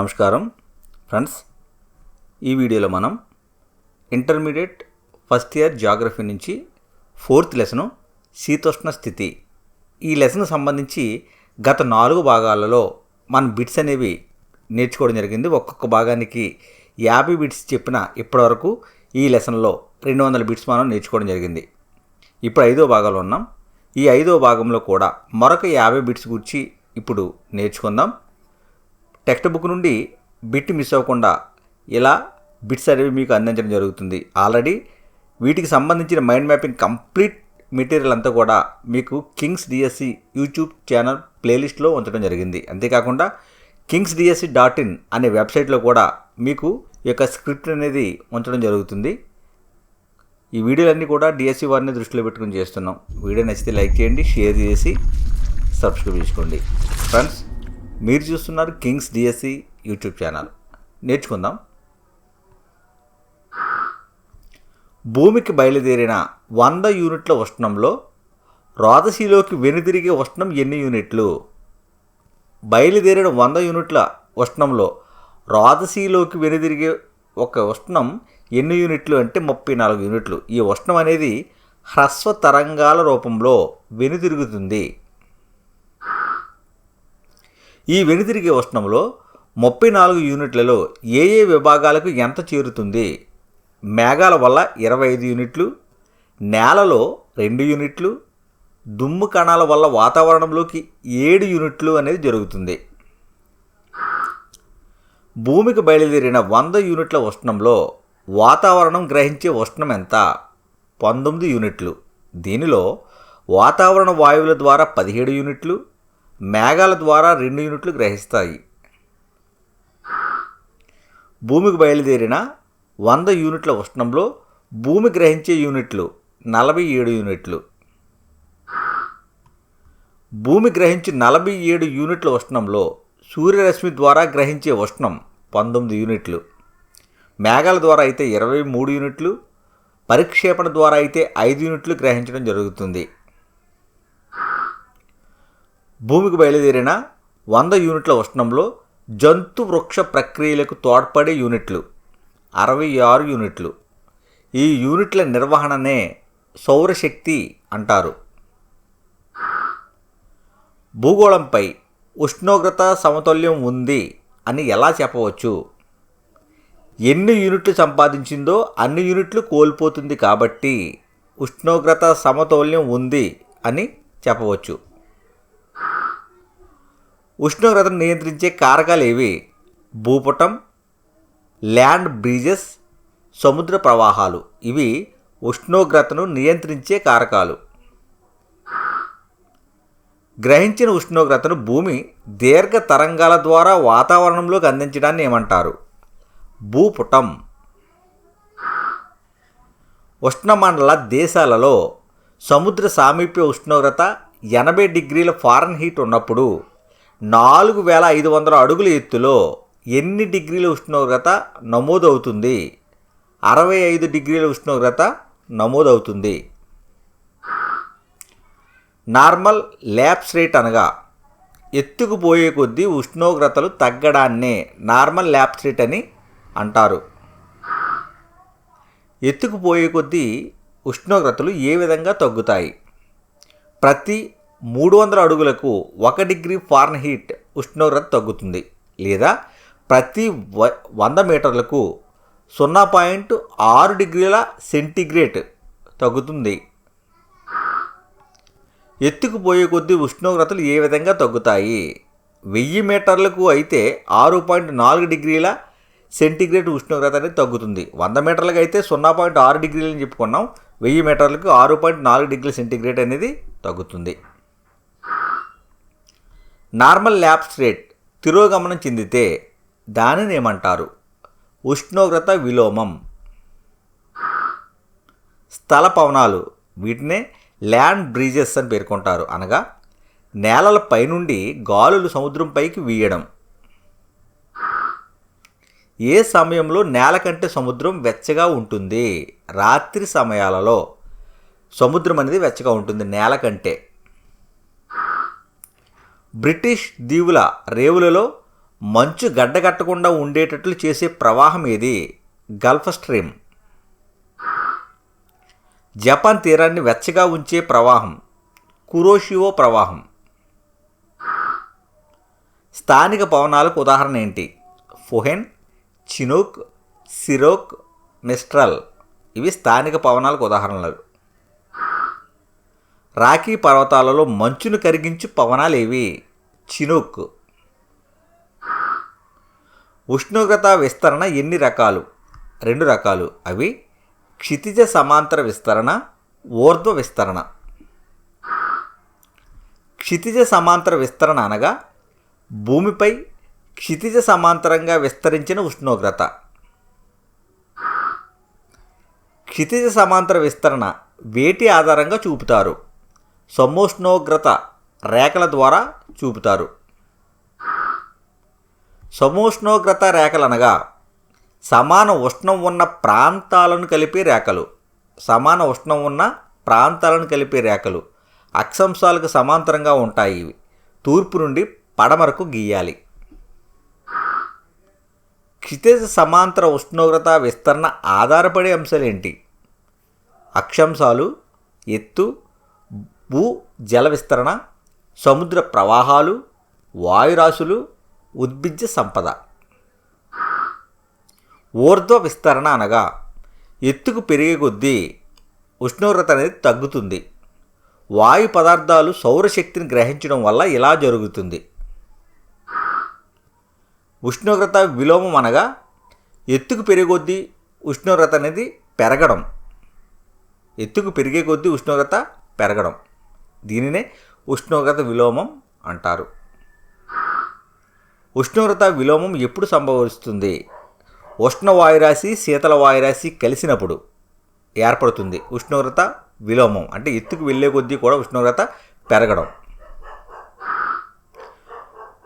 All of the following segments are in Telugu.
నమస్కారం. ఫ్రెండ్స్ ఈ వీడియోలో మనం ఇంటర్మీడియట్ ఫస్ట్ ఇయర్ జాగ్రఫీ నుంచి ఫోర్త్ లెసను శీతోష్ణ స్థితి ఈ లెసన్ సంబంధించి గత నాలుగు భాగాలలో మన బిట్స్ అనేవి నేర్చుకోవడం జరిగింది. ఒక్కొక్క భాగానికి యాభై బిట్స్ చెప్పిన ఇప్పటివరకు ఈ లెసన్లో రెండు వందల బిట్స్ మనం నేర్చుకోవడం జరిగింది. ఇప్పుడు ఐదో భాగంలో ఉన్నాం. ఈ ఐదో భాగంలో కూడా మరొక యాభై బిట్స్ గురించి ఇప్పుడు నేర్చుకుందాం. టెక్స్ట్ బుక్ నుండి బిట్ మిస్ అవ్వకుండా ఇలా బిట్స్ అనేవి మీకు అందించడం జరుగుతుంది. ఆల్రెడీ వీటికి సంబంధించిన మైండ్ మ్యాపింగ్ కంప్లీట్ మెటీరియల్ అంతా కూడా మీకు కింగ్స్ డిఎస్సి యూట్యూబ్ ఛానల్ ప్లేలిస్ట్లో ఉంచడం జరిగింది. అంతేకాకుండా కింగ్స్ డిఎస్సి డాట్ ఇన్ అనే వెబ్సైట్లో కూడా మీకు ఈ యొక్క స్క్రిప్ట్ అనేది ఉంచడం జరుగుతుంది. ఈ వీడియోలన్నీ కూడా డిఎస్సి వారిని దృష్టిలో పెట్టుకుని చేస్తున్నాం. వీడియో నచ్చితే లైక్ చేయండి షేర్ చేసి సబ్స్క్రైబ్ చేసుకోండి. ఫ్రెండ్స్ మీరు చూస్తున్నారు కింగ్స్ డిఎస్సి యూట్యూబ్ ఛానల్. నేర్చుకుందాం. భూమికి బయలుదేరిన వంద యూనిట్ల ఉష్ణంలో రాజశీలోకి వెనుదిరిగే ఉష్ణం ఎన్ని యూనిట్లు? బయలుదేరిన వంద యూనిట్ల ఉష్ణంలో రాజశీలోకి వెనుదిరిగే ఒక ఉష్ణం ఎన్ని యూనిట్లు అంటే ముప్పై నాలుగు యూనిట్లు. ఈ ఉష్ణం అనేది హ్రస్వ తరంగాల రూపంలో వెనుదిరుగుతుంది. ఈ వెనుదిరిగే ఉష్ణంలో ముప్పై నాలుగు యూనిట్లలో ఏ ఏ విభాగాలకు ఎంత చేరుతుంది? మేఘాల వల్ల ఇరవై ఐదు యూనిట్లు నేలలో రెండు యూనిట్లు దుమ్ము కణాల వల్ల వాతావరణంలోకి ఏడు యూనిట్లు అనేది జరుగుతుంది. భూమికి బయలుదేరిన వంద యూనిట్ల ఉష్ణంలో వాతావరణం గ్రహించే ఉష్ణం ఎంత? పంతొమ్మిది యూనిట్లు. దీనిలో వాతావరణ వాయువుల ద్వారా పదిహేడు యూనిట్లు మేఘాల ద్వారా రెండు యూనిట్లు గ్రహిస్తాయి. భూమికి బయలుదేరిన వంద యూనిట్ల ఉష్ణంలో భూమి గ్రహించే యూనిట్లు నలభై ఏడు యూనిట్లు. భూమి గ్రహించి నలభై ఏడు యూనిట్ల ఉష్ణంలో సూర్యరశ్మి ద్వారా గ్రహించే ఉష్ణం పంతొమ్మిది యూనిట్లు. మేఘాల ద్వారా అయితే ఇరవై మూడు యూనిట్లు పరిక్షేపణ ద్వారా అయితే ఐదు యూనిట్లు గ్రహించడం జరుగుతుంది. భూమికి బయలుదేరిన వంద యూనిట్ల ఉష్ణంలో జంతు వృక్ష ప్రక్రియలకు తోడ్పడే యూనిట్లు అరవై ఆరు యూనిట్లు. ఈ యూనిట్ల నిర్వహణనే సౌరశక్తి అంటారు. భూగోళంపై ఉష్ణోగ్రత సమతుల్యం ఉంది అని ఎలా చెప్పవచ్చు? ఎన్ని యూనిట్లు సంపాదించిందో అన్ని యూనిట్లు కోల్పోతుంది కాబట్టి ఉష్ణోగ్రత సమతౌల్యం ఉంది అని చెప్పవచ్చు. ఉష్ణోగ్రతను నియంత్రించే కారకాలు ఏవి భూపటం ల్యాండ్ బ్రీజెస్ సముద్ర ప్రవాహాలు. ఇవి ఉష్ణోగ్రతను నియంత్రించే కారకాలు. గ్రహించిన ఉష్ణోగ్రతను భూమి దీర్ఘ తరంగాల ద్వారా వాతావరణంలోకి అందించడాన్ని ఏమంటారు? భూపుటం. ఉష్ణమండల దేశాలలో సముద్ర సామీప్య ఉష్ణోగ్రత ఎనభై డిగ్రీల ఫారెన్హీట్ ఉన్నప్పుడు నాలుగు వేల ఐదు వందల అడుగుల ఎత్తులో ఎన్ని డిగ్రీల ఉష్ణోగ్రత నమోదవుతుంది? అరవై ఐదు డిగ్రీల ఉష్ణోగ్రత నమోదవుతుంది. నార్మల్ ల్యాప్స్ రేట్ అనగా ఎత్తుకుపోయే కొద్దీ ఉష్ణోగ్రతలు తగ్గడాన్నే నార్మల్ ల్యాప్స్ రేట్ అని అంటారు. ఎత్తుకుపోయే కొద్దీ ఉష్ణోగ్రతలు ఏ విధంగా తగ్గుతాయి? ప్రతి మూడు వందల అడుగులకు ఒక డిగ్రీ ఫారెన్హీట్ ఉష్ణోగ్రత తగ్గుతుంది లేదా ప్రతి వ వంద మీటర్లకు సున్నా పాయింట్ ఆరు డిగ్రీల సెంటీగ్రేడ్ తగ్గుతుంది. ఎత్తుకుపోయే కొద్దీ ఉష్ణోగ్రతలు ఏ విధంగా తగ్గుతాయి? వెయ్యి మీటర్లకు అయితే ఆరు పాయింట్ నాలుగు డిగ్రీల సెంటీగ్రేడ్ ఉష్ణోగ్రత అనేది తగ్గుతుంది. వంద మీటర్లకు అయితే సున్నా పాయింట్ ఆరు డిగ్రీలు అని చెప్పుకున్నాం. వెయ్యి మీటర్లకు ఆరు పాయింట్ నాలుగు డిగ్రీల సెంటీగ్రేడ్ అనేది తగ్గుతుంది. నార్మల్ ల్యాప్స్ రేట్ తిరోగమనం చెందితే దానిని ఏమంటారు? ఉష్ణోగ్రత విలోమం. స్థల పవనాలు వీటినే ల్యాండ్ బ్రీజెస్ అని పేర్కొంటారు. అనగా నేలల పైనుండి గాలులు సముద్రంపైకి వీయడం. ఏ సమయంలో నేల కంటే సముద్రం వెచ్చగా ఉంటుంది? రాత్రి సమయాలలో సముద్రం అనేది వెచ్చగా ఉంటుంది నేల కంటే. బ్రిటిష్ దీవుల రేవులలో మంచు గడ్డగట్టకుండా ఉండేటట్లు చేసే ప్రవాహం ఏది? Gulf stream. జపాన్ తీరాన్ని వెచ్చగా ఉంచే ప్రవాహం. కురోషివో ప్రవాహం. స్థానిక పవనాలకు ఉదాహరణ ఏంటి? Foehn chinook sirocco mistral. ఇవి స్థానిక పవనాలకు ఉదాహరణలు. రాఖీ పర్వతాలలో మంచును కరిగించు పవనాలు ఏవి ఉష్ణోగ్రత విస్తరణ ఎన్ని రకాలు? రెండు రకాలు. అవి క్షితిజ సమాంతర విస్తరణ ఊర్ధ్వ విస్తరణ. క్షితిజ సమాంతర విస్తరణ అనగా భూమిపై క్షితిజ సమాంతరంగా విస్తరించిన ఉష్ణోగ్రత. క్షితిజ సమాంతర విస్తరణ వేటి ఆధారంగా చూపుతారు? సమోష్ణోగ్రత రేఖల ద్వారా చూపుతారు. సమోష్ణోగ్రత రేఖలు అనగా సమాన ఉష్ణం ఉన్న ప్రాంతాలను కలిపే రేఖలు. సమాన ఉష్ణం ఉన్న ప్రాంతాలను కలిపే రేఖలు. అక్షాంశాలకు సమాంతరంగా ఉంటాయి ఇవి. తూర్పు నుండి పడమరకు గీయాలి. క్షితిజ సమాంతర ఉష్ణోగ్రత విస్తరణ ఆధారపడే అంశాలేంటి? అక్షాంశాలు ఎత్తు భూ జల విస్తరణ సముద్ర ప్రవాహాలు వాయురాశులు ఉద్భిజ్య సంపద. ఊర్ధ్వ విస్తరణ అనగా ఎత్తుకు పెరిగే కొద్దీ ఉష్ణోగ్రత అనేది తగ్గుతుంది. వాయు పదార్థాలు సౌరశక్తిని గ్రహించడం వల్ల ఇలా జరుగుతుంది. ఉష్ణోగ్రత విలోమం అనగా ఎత్తుకు పెరిగే కొద్దీ ఉష్ణోగ్రత అనేది పెరగడం. ఎత్తుకు పెరిగే కొద్దీ ఉష్ణోగ్రత పెరగడం. దీనినే ఉష్ణోగ్రత విలోమం అంటారు. ఉష్ణోగ్రత విలోమం ఎప్పుడు సంభవిస్తుంది? ఉష్ణ వాయురాశి శీతల వాయురాశి కలిసినప్పుడు ఏర్పడుతుంది ఉష్ణోగ్రత విలోమం. అంటే ఎత్తుకు వెళ్ళే కొద్దీ కూడా ఉష్ణోగ్రత పెరగడం.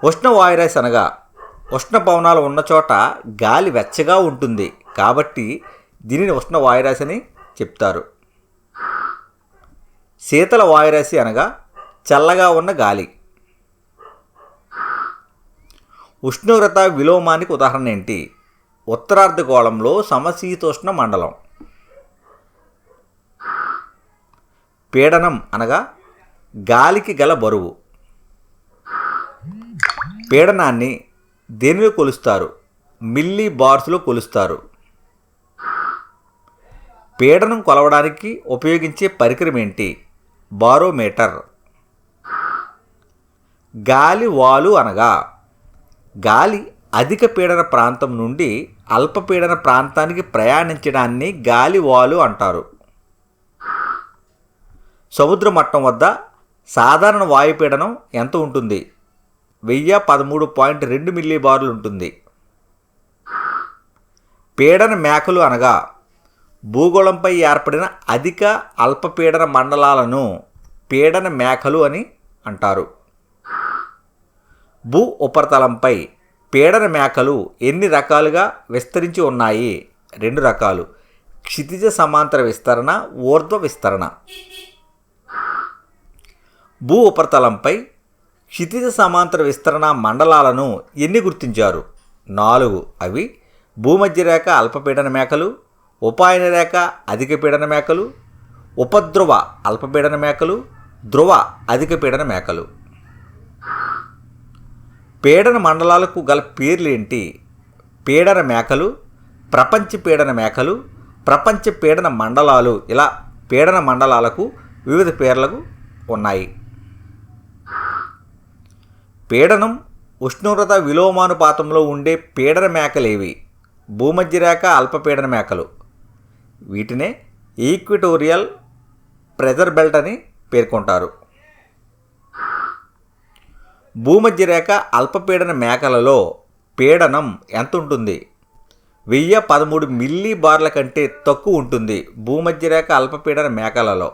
ఉష్ణ వాయురాశి అనగా ఉష్ణ పవనాలు ఉన్న చోట గాలి వెచ్చగా ఉంటుంది కాబట్టి దీనిని ఉష్ణ వాయురాశి అని చెప్తారు. శీతల వాయురాశి అనగా చల్లగా ఉన్న గాలి. ఉష్ణోగ్రత విలోమానికి ఉదాహరణ ఏంటి? ఉత్తరార్ధగోళంలో సమశీతోష్ణ మండలం. పీడనం అనగా గాలికి గల బరువు. పీడనాన్ని దేనిలో కొలుస్తారు? మిల్లీ బార్స్లో కొలుస్తారు. పీడనం కొలవడానికి ఉపయోగించే పరికరం ఏంటి? బారోమీటర్. గాలి వాలు అనగా గాలి అధిక పీడన ప్రాంతం నుండి అల్పపీడన ప్రాంతానికి ప్రయాణించడాన్ని గాలి వాలు అంటారు. సముద్ర మట్టం వద్ద సాధారణ వాయుపీడనం ఎంత ఉంటుంది? వెయ్యి పదమూడు పాయింట్ రెండు మిల్లీ బార్లు ఉంటుంది. పీడన మేకలు అనగా భూగోళంపై ఏర్పడిన అధిక అల్పపీడన మండలాలను పీడన మేకలు అని అంటారు. భూ ఉపరితలంపై పీడన మేకలు ఎన్ని రకాలుగా విస్తరించి ఉన్నాయి? రెండు రకాలు. క్షితిజ సమాంతర విస్తరణ ఊర్ధ్వ విస్తరణ. భూ ఉపరితలంపై క్షితిజ సమాంతర విస్తరణ మండలాలను ఎన్ని గుర్తించారు? నాలుగు. అవి భూమధ్యరేఖ అల్పపీడన మేకలు ఉపాయన రేఖ అధిక పీడన మేకలు ఉపద్రువ అల్పపీడన మేకలు ధ్రువ అధిక పీడన మేకలు. పీడన మండలాలకు గల పేర్లేంటి? పీడన మేకలు ప్రపంచ పీడన మేకలు ప్రపంచ పీడన మండలాలు. ఇలా పీడన మండలాలకు వివిధ పేర్లకు ఉన్నాయి. పీడనం ఉష్ణోగ్రత విలోమానుపాతంలో ఉండే పీడన మేకలేవి. భూమధ్య రేఖ అల్పపీడన మేకలు. వీటినే ఈక్విటోరియల్ ప్రెజర్ బెల్ట్ అని పేర్కొంటారు. భూమధ్యరేఖ అల్పపీడన మేకలలో పీడనం ఎంత ఉంటుంది వెయ్యి పదమూడు మిల్లీ బార్ల కంటే తక్కువ ఉంటుంది భూమధ్యరేఖ అల్పపీడన మేకలలో.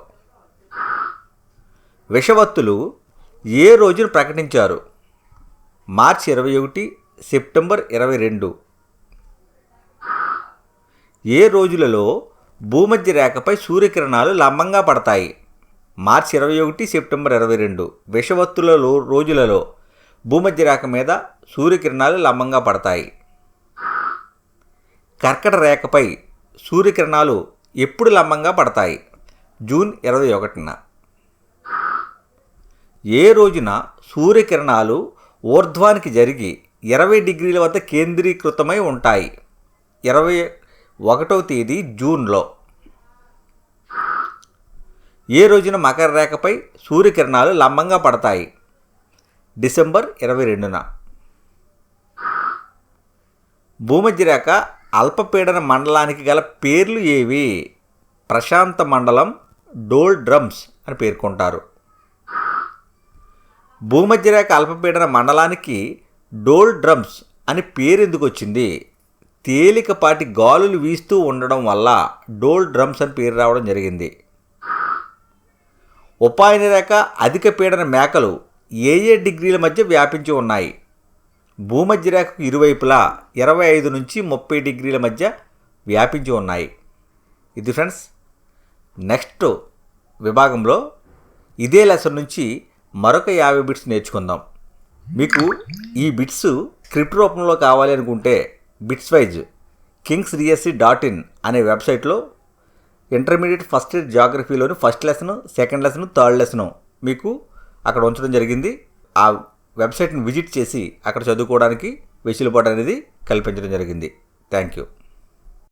విషవత్తులు ఏ రోజున ప్రకటించారు? మార్చి ఇరవై ఒకటి సెప్టెంబర్ ఇరవై రెండు. ఏ రోజులలో భూమధ్య రేఖపై సూర్యకిరణాలు లంబంగా పడతాయి. మార్చి ఇరవై ఒకటి సెప్టెంబర్ ఇరవై రెండు విషవత్తులలో రోజులలో భూమధ్య రేఖ మీద సూర్యకిరణాలు లంబంగా పడతాయి. కర్కట రేఖపై సూర్యకిరణాలు ఎప్పుడు లంబంగా పడతాయి? జూన్ ఇరవై ఒకటిన. ఏ రోజున సూర్యకిరణాలు ఊర్ధ్వానికి జరిగి ఇరవై డిగ్రీల వద్ద కేంద్రీకృతమై ఉంటాయి? ఇరవై ఒకటవ తేదీ జూన్లో. ఏ రోజున మకర రేఖపై సూర్యకిరణాలు లంబంగా పడతాయి? డిసెంబర్ ఇరవై రెండున. భూమధ్య రేఖ అల్పపీడన మండలానికి గల పేర్లు ఏవి? ప్రశాంత మండలం డోల్ డ్రమ్స్ అని పేర్కొంటారు. భూమధ్యరేఖ అల్పపీడన మండలానికి డోల్ డ్రమ్స్ అని పేరు ఎందుకు వచ్చింది? తేలికపాటి గాలులు వీస్తూ ఉండడం వల్ల డోల్ డ్రమ్స్ అని పేరు రావడం జరిగింది. ఉపాయన రేఖ అధిక పీడన మేకలు ఏ ఏ డిగ్రీల మధ్య వ్యాపించి ఉన్నాయి? భూమధ్య రేఖకు ఇరువైపులా ఇరవై ఐదు నుంచి ముప్పై డిగ్రీల మధ్య వ్యాపించి ఉన్నాయి. ఇది ఫ్రెండ్స్ నెక్స్ట్ విభాగంలో ఇదే లెసన్ నుంచి మరొక యాభై బిట్స్ నేర్చుకుందాం. మీకు ఈ బిట్స్ స్క్రిప్ట్ రూపంలో కావాలి అనుకుంటే బిట్స్ వైజ్ కింగ్స్ రిఎస్సి డాట్ ఇన్ అనే వెబ్సైట్లో intermediate first year జాగ్రఫీలోని first lesson second lesson third lesson మీకు అక్కడ ఉంచడం జరిగింది. ఆ వెబ్సైట్ని విజిట్ చేసి అక్కడ చదువుకోవడానికి వెసులుబాటు అనేది కల్పించడం జరిగింది. Thank you.